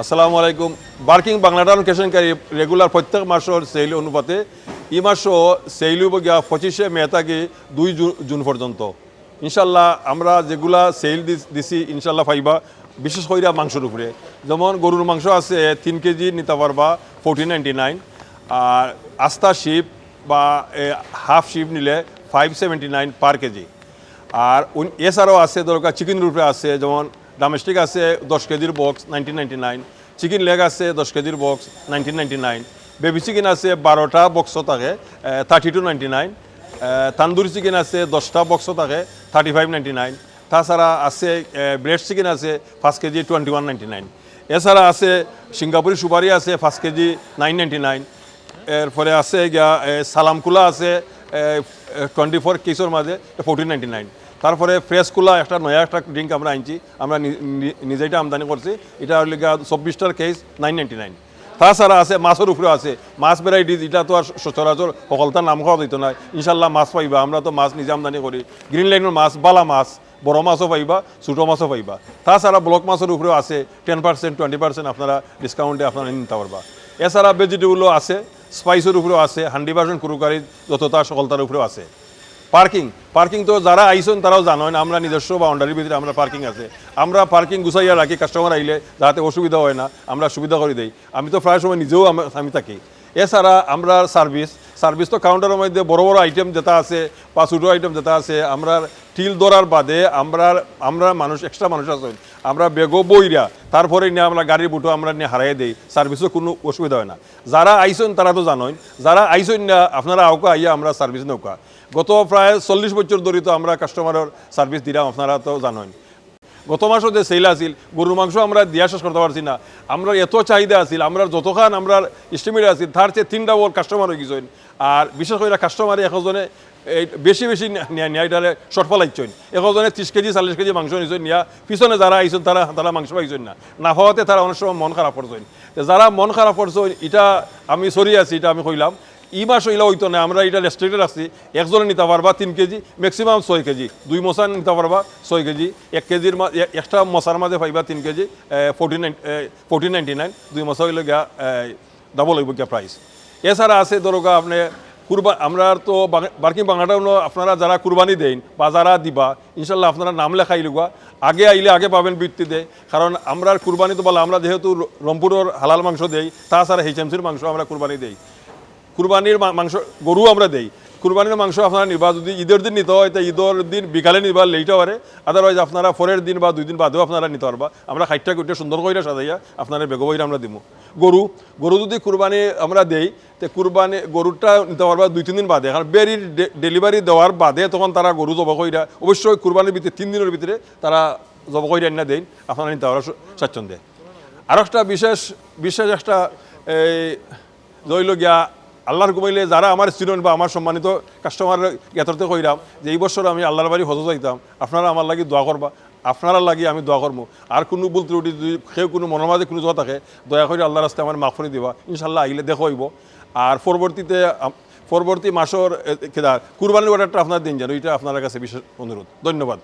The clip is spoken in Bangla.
আসসালামু আলাইকুম। বার্কিং বাংলাটাউন কেশনকারী রেগুলার প্রত্যেক মাসের সেল অনুপাতে এই মাসও সেল গিয়া পঁচিশে মে থেকে দুই জুন পর্যন্ত। ইনশাল্লাহ আমরা যেগুলা সেল দিছি ইনশাল্লাহ পাইবা, বিশেষ করে মাংসের উপরে। যেমন গরুর মাংস আছে তিন কেজি নিতে পারবা ফোরটিন নাইনটি নাইন আর আস্থা শিপ বা হাফ শিপ নিলে five seventy nine per KG. আর এছাড়াও আছে দরকার চিকেন রুপে আছে, যেমন ডোমেস্টিক আছে দশ কেজির box nineteen ninety nine chicken leg আছে দশ কেজির box nineteen ninety nine baby chicken আছে বারোটা বক্স থাকে thirty two nine tandoori chicken আছে দশটা বক্স থাকে থার্টি ফাইভ নাইনটি নাইন তাছাড়া আছে ব্রেড চিকেন আছে পাঁচ KG twenty one ninety nine এছাড়া আছে সিঙ্গাপুরি সুপারি আছে পাঁচ কেজি নাইন নাইনটি নাইন এরপরে আছে সালামকুলা আছে টোয়েন্টি ফোর কেসের মাঝে ফোরটিন নাইনটি নাইন তারপরে ফ্রেশ কুলা, একটা নয়া একটা ড্রিঙ্ক আমরা আনছি। আমরা নি- নি- নিজেইটা আমদানি করছি। এটা হলে গিয়া চব্বিশটার কেস নাইন নাইনটি নাইন তাছাড়া আছে, মাছের উপরে আছে। মাছ ভ্যারাইটিস এটা তো আর সচরাচর সকলতার নাম খাওয়া দিত না। ইনশাল্লাহ মাছ পাইবা, আমরা তো মাছ নিজে আমদানি করি। গ্রিন লাইনের মাছ, বালা মাছ, বড় মাছও পাইবা, ছোটো মাছও পাইবা। তাছাড়া ব্লক মাছের উপরেও আছে টেন পার্সেন্ট টোয়েন্টি পার্সেন্ট আপনারা ডিসকাউন্টে আপনারা নিতে পারবা। এছাড়া ভেজিটেবলও আছে স্পাইসের উপরেও আছে হান্ড্রেড পার্সেন্ট কুরুকারি, যতটা সকলতার উপরেও আছে। পার্কিং পার্কিং তো যারা আইসন তারাও জানেন আমরা নিজস্ব বাউন্ডারির ভিতরে আমরা পার্কিং আছে। আমরা পার্কিং গুছাইয়া রাখি কাস্টমার আইলে যাতে অসুবিধা হয় না, আমরা সুবিধা করে দেই। আমি তো প্রায় সময় নিজেও আমি থাকি। এছাড়া আমরা সার্ভিস সার্ভিস তো কাউন্টারের মধ্যে বড় বড় আইটেম যেটা আছে, বা ছোটো আইটেম যেটা আছে, আমরা টিল ধরার বাদে আমরা আমরা মানুষ এক্সট্রা মানুষ আছেন। আমরা বেগো বইরা, তারপরে নিয়ে আমরা গাড়ির বুটো আমরা নিয়ে হারাই দিই সার্ভিসও কোনো অসুবিধা হয় না। যারা আইসন তারা তো জানেন যারা আইসন না, আপনারা আউকা আইয়া আমরা সার্ভিস নৌকা। গত প্রায় চল্লিশ বছর ধরে তো আমরা কাস্টমারের সার্ভিস দিলাম আপনারা তো জানেন গত মাসও যে সেল আছিল গরুর মাংস আমরা দিয়া শেষ করতে পারছি না। আমরা এত চাহিদা আছিল আমরা যতখান আমরা এস্টিমেট আছিল তার চেয়ে তিনটা বল কাস্টমার হয়ে গেছেন আর বিশেষ করে কাস্টমারে একজনে এই বেশি বেশি নিয়াইটারে শর্টফল আইছেন একজনে ত্রিশ কেজি, চল্লিশ কেজি মাংস নিছেন নিয়া পিছনে যারা আইছেন তারা তারা মাংস পাইছেন না। না হওয়াতে তারা অনেক সময় মন খারাপ করছেন যারা মন খারাপ করছেন এটা আমি সরি আছি এটা আমি কইলাম ই মাস হইলে হইতো না, আমরা এটা রেস্ট্রিক্টেড রাখছি। একজনে নিতে পারবা তিন কেজি ম্যাক্সিমাম ছয় কেজি। দুই মশা নিতে পারবা ছয় কেজি। এক কেজির এক্সট্রা মশার মাঝে পাইবা তিন KG fourteen nine fourteen ninety nine দুই মশা হইলে গিয়া ডাবল হইব গিয়া প্রাইস এছাড়া আছে ধরোগা আপনি কুরবা আমরা তো বার্কিং বাংলাটা আপনারা যারা কুরবানি দেন বা যারা দিবা, ইনশাল্লাহ আপনারা নাম লেখাই লুগা আগে আইলে আগে পাবেন বৃত্তি দেয় কারণ আমরা কুরবানি তো বলে আমরা যেহেতু রংপুরের হালাল মাংস দেই, তাছাড়া এইচএমসির মাংস আমরা কুরবানি দেই। কুরবানির মাংস, গরু আমরা দেই। কুরবানির মাংস আপনারা নিবা, যদি ঈদের দিন নিতে হয়, তো ঈদের দিন বিকালে নিবা লেইটা পারে। আদারওয়াইজ আপনারা পরের দিন বা দুই দিন বাদেও আপনারা নিতে পারবা। আমরা খাইটা কুটে সুন্দর করে সাজাইয়া আপনারা বেগো বইরা আমরা দিব গরু গরু যদি কুরবানি আমরা দেই, তো কুরবানি গরুটা নিতে পারবা দুই, তিন দিন বাদে। কারণ বেরির ডেলিভারি দেওয়ার বাদে তখন তারা গরু জব কইরা, অবশ্যই কুরবানির ভিতরে, তিন দিনের ভিতরে তারা জব কইরা না দেন, আপনারা নিতে পারবা স্বাচ্ছন্দ্যে। আর একটা বিশেষ বিশেষ একটা, এই রইল গিয়া আল্লাহর ঘুমাইলে যারা আমার স্টুডেন্ট বা আমার সম্মানিত কাস্টমার জ্ঞাতরতে কইরাম, যে এই বছর আমি আল্লাহর বাড়ি হজ যাইতাম, আপনারা আমার লাগি দোয়া করবা আপনারা লাগি আমি দোয়া করব আর কোনো ভুল ত্রুটি যদি কেউ কোনো মনের মাঝে কোনো জোয়া থাকে, দয়া করে আল্লাহ রাস্তায় আমার মাফ করে দিবা ইনশাল্লাহ আইলে দেখো হইব। আর পরবর্তীতে পরবর্তী মাসের কুরবানির অর্ডারটা আপনার দিন যেন, ওইটা আপনার কাছে বিশেষ অনুরোধ। ধন্যবাদ।